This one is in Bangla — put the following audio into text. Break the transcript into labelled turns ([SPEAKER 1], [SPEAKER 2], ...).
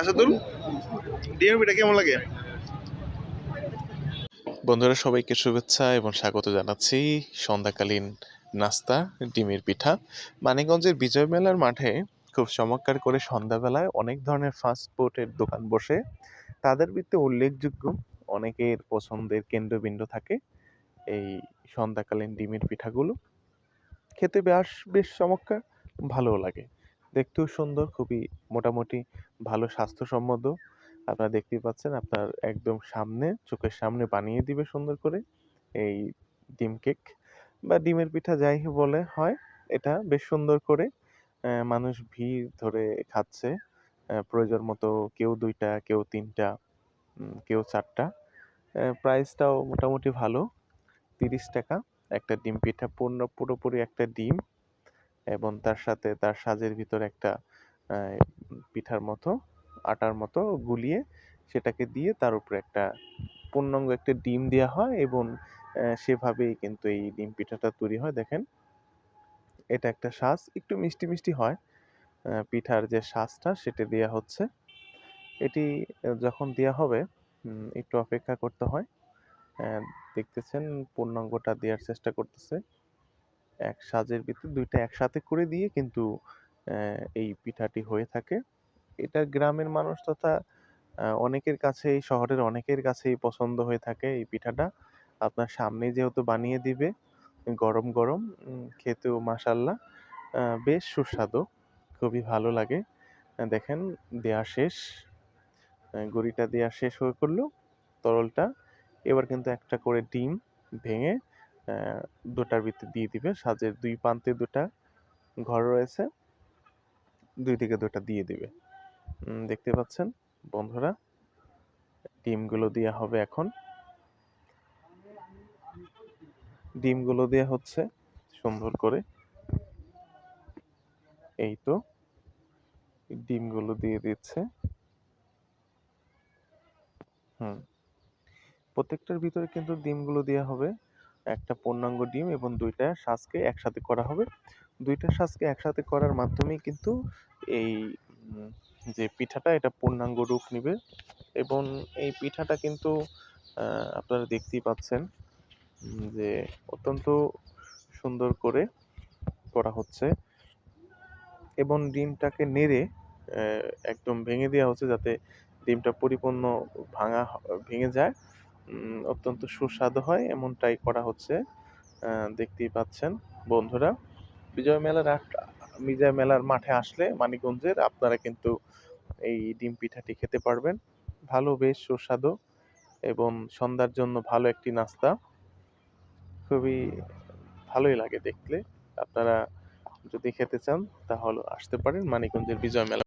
[SPEAKER 1] আসাদুল পিঠা কেমন লাগে?
[SPEAKER 2] বন্ধুরা, সবাইকে শুভেচ্ছা এবং স্বাগত জানাচ্ছি সন্ধ্যাকালীন নাস্তা, ডিমের পিঠা। মানিকগঞ্জের বিজয় মেলার মাঠে খুব চমৎকার করে সন্ধ্যাবেলায় অনেক ধরনের ফাস্ট ফুডের দোকান বসে। তাদের ভিতরে উল্লেখযোগ্য অনেকের পছন্দের কেন্দ্রবিন্দু থাকে এই সন্ধ্যাকালীন ডিমের পিঠাগুলো। খেতে বেশ বেশ চমৎকার, ভালোও লাগে। দেখতেও সুন্দর, খুবই মোটামুটি ভালো, স্বাস্থ্যসম্মত। আপনারা দেখতেই পাচ্ছেন, আপনার একদম সামনে, চোখের সামনে বানিয়ে দিবে সুন্দর করে এই ডিম কেক বা ডিমের পিঠা যাই বলে হয়, এটা বেশ সুন্দর করে মানুষ ভিড় ধরে খাচ্ছে। প্রয়োজন মতো কেউ দুইটা, কেউ তিনটা কেউ চারটা। প্রাইসটাও মোটামুটি ভালো, তিরিশ টাকা। একটা ডিম পিঠা পূর্ণ, পুরোপুরি একটা ডিম। এবং তার সাথে তার সাজের ভিতর একটা পিঠার মতো, আটার মতো গুলিয়ে সেটাকে দিয়ে তার উপরে একটা পূর্ণাঙ্গ একটা ডিম দেওয়া হয় এবং সেভাবেই কিন্তু এই ডিম পিঠাটা তৈরি হয়। দেখেন, এটা একটা সাজ, একটু মিষ্টি মিষ্টি হয়। পিঠার যে সাজটা সেটা দেওয়া হচ্ছে। এটি যখন দেওয়া হবে একটু অপেক্ষা করতে হয়। দেখতেছেন পূর্ণাঙ্গটা দেওয়ার চেষ্টা করতেছে। এক সাজের ভিতর দুইটা একসাথে করে দিয়ে কিন্তু এই পিঠাটি হয়ে থাকে। এটা গ্রামের মানুষ তথা অনেকের কাছেই, শহরের অনেকের কাছেই পছন্দ হয়ে থাকে এই পিঠাটা। আপনার সামনে যেহেতু বানিয়ে দিবে, গরম গরম খেতেও মাসাল্লাহ বেশ সুস্বাদু, খুবই ভালো লাগে। দেখেন, দেয়া শেষ। গুড়িটা দেয়া শেষ হয়ে করল, তরলটা। এবার কিন্তু একটা করে ডিম ভেঙে দুটার ভিতরে দিয়ে দিবে। সাজের দুই প্রান্তে দুটা ঘর রয়েছে। দুই দিকে দুটা দিয়ে দিবে। দেখতে পাচ্ছেন বন্ধুরা, ডিমগুলো দেওয়া হবে এখন। ডিমগুলো দেওয়া হচ্ছে সুন্দর করে। এই তো, ডিমগুলো দিয়ে দিচ্ছে। হুম, প্রত্যেকটার ভিতরে কিন্তু ডিমগুলো দেওয়া হবে। একটা পূর্ণাঙ্গ ডিম এবং দুইটা শ্বাসকে একসাথে করা হবে। দুইটা শ্বাসকে একসাথে করার মাধ্যমেই কিন্তু এই যে পিঠাটা, এটা পূর্ণাঙ্গ রূপ নেবে এবং এই পিঠাটা কিন্তু আপনারা দেখতেই পাচ্ছেন যে অত্যন্ত সুন্দর করে করা হচ্ছে এবং ডিমটাকে নেড়ে একদম ভেঙে দেওয়া হচ্ছে যাতে ডিমটা পরিপূর্ণ ভাঙা ভেঙে যায়। অত্যন্ত সুস্বাদু হয়, এমনটাই করা হচ্ছে। দেখতেই পাচ্ছেন বন্ধুরা। বিজয় মেলার বিজয় মেলার মাঠে আসলে মানিকগঞ্জের আপনারা কিন্তু এই ডিম পিঠাটি খেতে পারবেন। ভালো, বেশ সুস্বাদু এবং সন্ধ্যার জন্য ভালো একটি নাস্তা। খুবই ভালোই লাগে দেখলে। আপনারা যদি খেতে চান তাহলে আসতে পারেন মানিকগঞ্জের বিজয় মেলা।